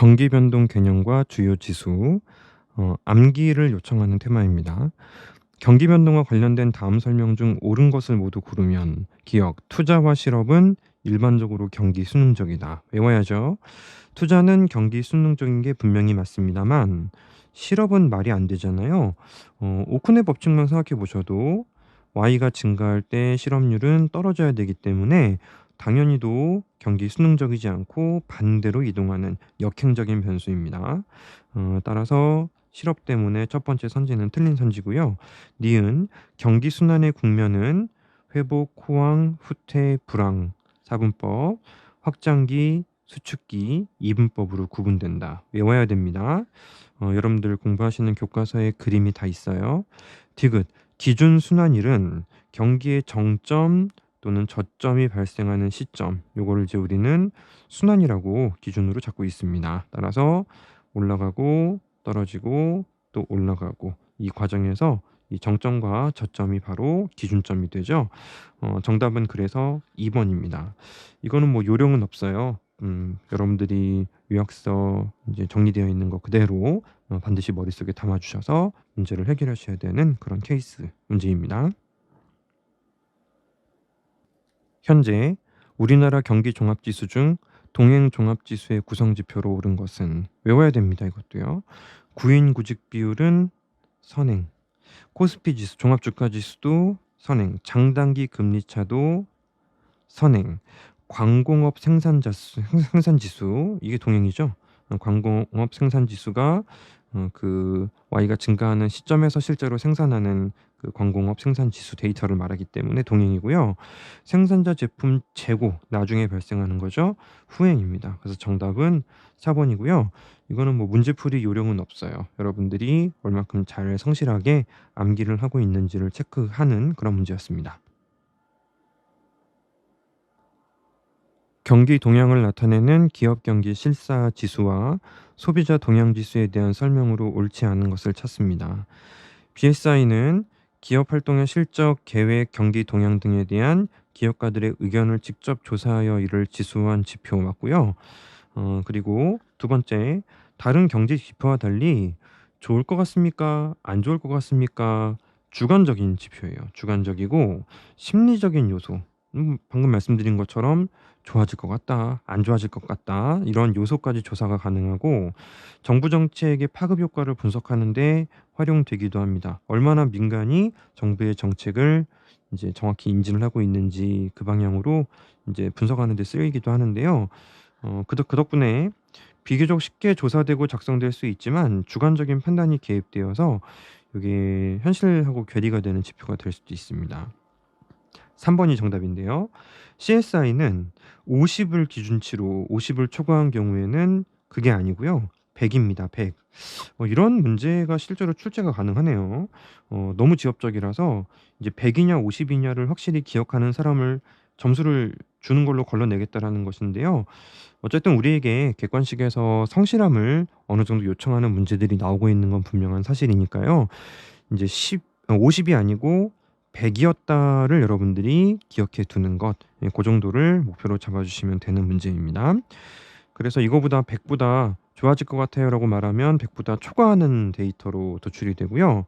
경기 변동 개념과 주요 지수, 어, 암기를 요청하는 테마입니다. 경기 변동과 관련된 다음 설명 중 옳은 것을 모두 고르면 기억, 투자와 실업은 일반적으로 경기 순응적이다. 외워야죠. 투자는 경기 순응적인 게 분명히 맞습니다만 실업은 말이 안 되잖아요. 어, 오큰의 법칙만 생각해 보셔도 y가 증가할 때 실업률은 떨어져야 되기 때문에 당연히도 경기 순응적이지 않고 반대로 이동하는 역행적인 변수입니다. 어, 따라서 실업 때문에 첫 번째 선지는 틀린 선지고요. 니은 경기 순환의 국면은 회복, 호황, 후퇴, 불황, 사분법, 확장기, 수축기, 이분법으로 구분된다. 외워야 됩니다. 어, 여러분들 공부하시는 교과서에 그림이 다 있어요. 디귿 기준 순환일은 경기의 정점 또는 저점이 발생하는 시점 요거를 이제 우리는 순환이라고 기준으로 잡고 있습니다. 따라서 올라가고 떨어지고 또 올라가고 이 과정에서 이 정점과 저점이 바로 기준점이 되죠. 어, 정답은 그래서 2번입니다. 이거는 뭐 요령은 없어요. 음, 여러분들이 요약서 이제 정리되어 있는 거 그대로 어, 반드시 머릿속에 담아주셔서 문제를 해결하셔야 되는 그런 케이스 문제입니다. 현재 우리나라 경기 종합지수 중 동행 종합지수의 구성 지표로 오른 것은 외워야 됩니다. 이것도요. 구인 구직 비율은 선행, 코스피 지수, 종합 주가 지수도 선행, 장단기 금리 차도 선행, 광공업 생산자 수, 생산 지수 이게 동행이죠. 어, 광공업 생산 지수가 어, 그 Y가 증가하는 시점에서 실제로 생산하는 그 광공업 생산 지수 데이터를 말하기 때문에 동행이고요. 생산자 제품 재고 나중에 발생하는 거죠. 후행입니다. 그래서 정답은 4번이고요. 이거는 뭐 문제풀이 요령은 없어요. 여러분들이 얼마큼 잘 성실하게 암기를 하고 있는지를 체크하는 그런 문제였습니다. 경기 동향을 나타내는 기업 경기 실사 지수와 소비자 동향 지수에 대한 설명으로 옳지 않은 것을 찾습니다. BSI는 기업 활동의 실적, 계획, 경기 동향 등에 대한 기업가들의 의견을 직접 조사하여 이를 지수한 지표 맞고요. 어, 그리고 두 번째, 다른 경제 지표와 달리 좋을 것 같습니까? 안 좋을 것 같습니까? 주관적인 지표예요. 주관적이고 심리적인 요소. 음, 방금 말씀드린 것처럼 좋아질 것 같다, 안 좋아질 것 같다 이런 요소까지 조사가 가능하고 정부 정책의 파급 효과를 분석하는 데 활용되기도 합니다. 얼마나 민간이 정부의 정책을 이제 정확히 인지를 하고 있는지 그 방향으로 이제 분석하는 데 쓰이기도 하는데요. 어, 그, 덕- 그 덕분에 비교적 쉽게 조사되고 작성될 수 있지만 주관적인 판단이 개입되어서 이게 현실하고 괴리가 되는 지표가 될 수도 있습니다. 3번이 정답인데요. CSI는 50을 기준치로 50을 초과한 경우에는 그게 아니고요. 100입니다. 100. 어, 이런 문제가 실제로 출제가 가능하네요. 어, 너무 지엽적이라서 이제 100이냐 50이냐를 확실히 기억하는 사람을 점수를 주는 걸로 걸러내겠다라는 것인데요. 어쨌든 우리에게 객관식에서 성실함을 어느 정도 요청하는 문제들이 나오고 있는 건 분명한 사실이니까요. 이제 10, 50이 아니고 100이었다를 여러분들이 기억해 두는 것, 예, 그 정도를 목표로 잡아주시면 되는 문제입니다. 그래서 이거보다 100보다 좋아질 것 같아요 라고 말하면 100보다 초과하는 데이터로 도출이 되고요.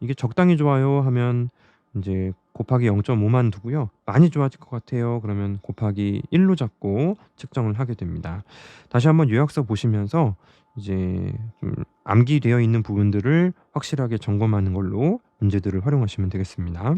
이게 적당히 좋아요 하면 이제 곱하기 0.5만 두고요. 많이 좋아질 것 같아요. 그러면 곱하기 1로 잡고 측정을 하게 됩니다. 다시 한번 요약서 보시면서 이제 좀 암기되어 있는 부분들을 확실하게 점검하는 걸로 문제들을 활용하시면 되겠습니다.